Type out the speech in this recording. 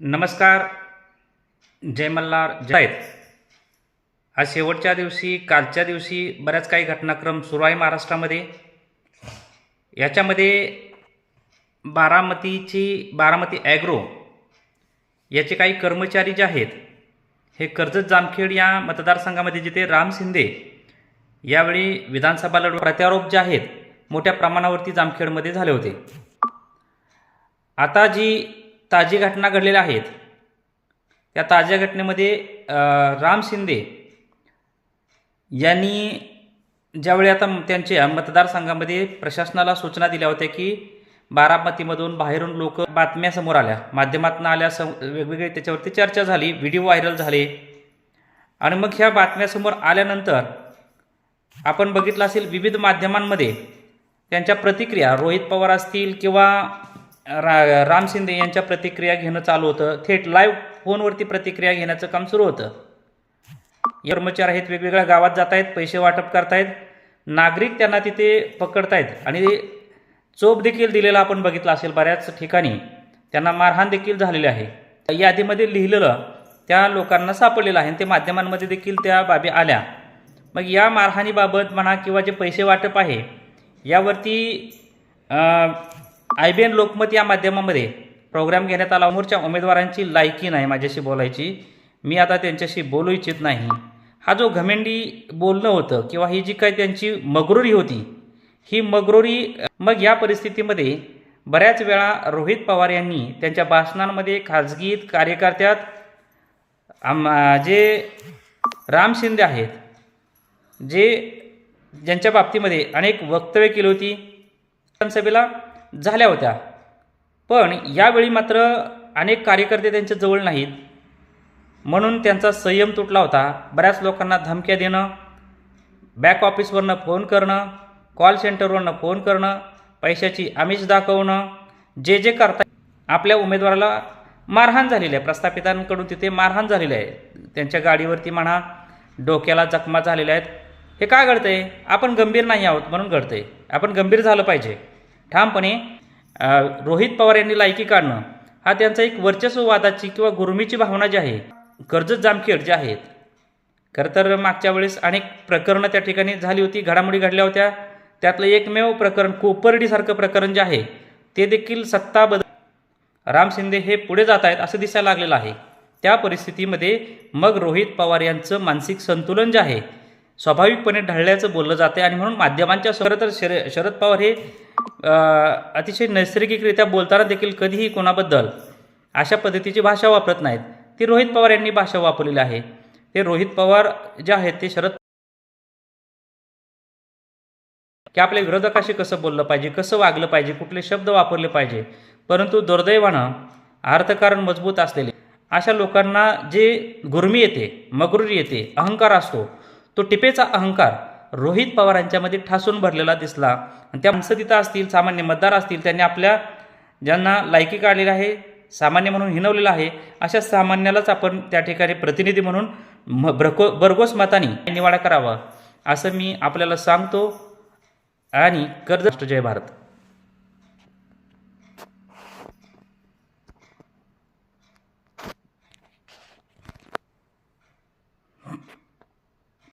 नमस्कार. जय मल्हार जय आहेत. आज शेवटच्या दिवशी कालच्या दिवशी बऱ्याच काही घटनाक्रम सुरू आहे महाराष्ट्रामध्ये. याच्यामध्ये बारामतीची बारामती ॲग्रो याचे काही कर्मचारी जे आहेत हे कर्जत जामखेड या मतदारसंघामध्ये जिथे राम शिंदे यावेळी विधानसभा लढ प्रत्यारोप जे आहेत मोठ्या प्रमाणावरती जामखेडमध्ये झाले होते. आता जी ताजी घटना घडलेल्या आहेत. त्या ताज्या घटनेमध्ये राम शिंदे यांनी ज्यावेळी आता त्यांच्या मतदारसंघामध्ये प्रशासनाला सूचना दिल्या होत्या की बारामतीमधून बाहेरून लोक बातम्या समोर आल्या माध्यमातून आल्या सम वेगवेगळे त्याच्यावरती चर्चा झाली व्हिडिओ व्हायरल झाले. आणि मग ह्या बातम्यासमोर आल्यानंतर आपण बघितलं असेल विविध माध्यमांमध्ये त्यांच्या प्रतिक्रिया रोहित पवार असतील किंवा रा राम शिंदे यांच्या प्रतिक्रिया घेणं चालू होतं. थेट लाईव्ह फोनवरती प्रतिक्रिया घेण्याचं काम सुरू होतं. कर्मचारी आहेत वेगवेगळ्या गावात जात आहेत पैसे वाटप करतायत. नागरिक त्यांना तिथे पकडतायत. आणि चोप देखील दिलेला आपण बघितला असेल बऱ्याच ठिकाणी. त्यांना मारहाण देखील झालेली आहे. यादीमध्ये लिहिलेलं त्या लोकांना सापडलेलं आहे आणि ते माध्यमांमध्ये देखील त्या बाबी आल्या. मग या मारहाणीबाबत म्हणा किंवा जे पैसे वाटप आहे यावरती आय बी एन लोकमत या माध्यमामध्ये प्रोग्राम घेण्यात आला. समोरच्या उमेदवारांची लायकी नाही माझ्याशी बोलायची. मी आता त्यांच्याशी बोलू इच्छित नाही. हा जो घमेंडी बोलणं होतं किंवा ही जी काही त्यांची मगरुरी होती ही मगरुरी मग या परिस्थितीमध्ये बऱ्याच वेळा रोहित पवार यांनी त्यांच्या भाषणांमध्ये खाजगी कार्यकर्त्यात आम जे राम शिंदे आहेत जे ज्यांच्या बाबतीमध्ये अनेक वक्तव्य केली होती विधानसभेला झाल्या होत्या. पण यावेळी मात्र अनेक कार्यकर्ते त्यांच्या जवळ नाहीत. म्हणून त्यांचा संयम तुटला होता. बऱ्याच लोकांना धमक्या देणं बॅक ऑफिसवरनं फोन करणं कॉल सेंटरवरनं फोन करणं पैशाची आमिष दाखवणं जे जे करता आपल्या उमेदवाराला मारहाण झालेली आहे. प्रस्थापितांकडून तिथे मारहाण झालेली आहे. त्यांच्या गाडीवरती म्हणा डोक्याला जखमा झालेल्या आहेत. हे का घडतंय? आपण गंभीर नाही आहोत म्हणून घडतंय. आपण गंभीर झालं पाहिजे. ठामपणे रोहित पवार यांनी लायकी काढणं हा त्यांचा एक वर्चस्ववादाची किंवा गुरुमीची भावना जी आहे कर्जत जामखेड जे आहेत खरं तर मागच्या वेळेस अनेक प्रकरणं त्या ठिकाणी झाली होती घडामोडी घडल्या होत्या त्यातलं एकमेव प्रकरण कोपर्डीसारखं प्रकरण जे आहे ते देखील सत्ता बदल राम शिंदे हे पुढे जात आहेत असं दिसायला लागलेलं आहे. त्या परिस्थितीमध्ये मग रोहित पवार यांचं मानसिक संतुलन जे आहे स्वाभाविकपणे ढळल्याचं बोललं जाते आणि म्हणून माध्यमांच्या खरं तर शर शरद पवार हे अतिशय नैसर्गिकरित्या बोलताना देखील कधीही कोणाबद्दल अशा पद्धतीची भाषा वापरत नाहीत. ती रोहित पवार यांनी भाषा वापरलेली आहे. ते रोहित पवार जे आहेत ते शरद की आपल्या विरोधकाशी कसं बोललं पाहिजे कसं वागलं पाहिजे कुठले शब्द वापरले पाहिजे परंतु दुर्दैवानं अर्थकारण मजबूत असलेले अशा लोकांना जे गुरमी येते मगरुरी येते अहंकार असतो तो टिपेचा अहंकार रोहित पवार यांच्यामध्ये ठासून भरलेला दिसला. आणि त्या माणसं तिथं असतील सामान्य मतदार असतील त्यांनी आपल्या ज्यांना लायकी काढलेली आहे सामान्य म्हणून हिनवलेलं आहे अशा सामान्यालाच आपण त्या ठिकाणी प्रतिनिधी म्हणून म भरको भरघोस मताने निवाडा करावा असं मी आपल्याला सांगतो. आणि कर्ज जय भारत.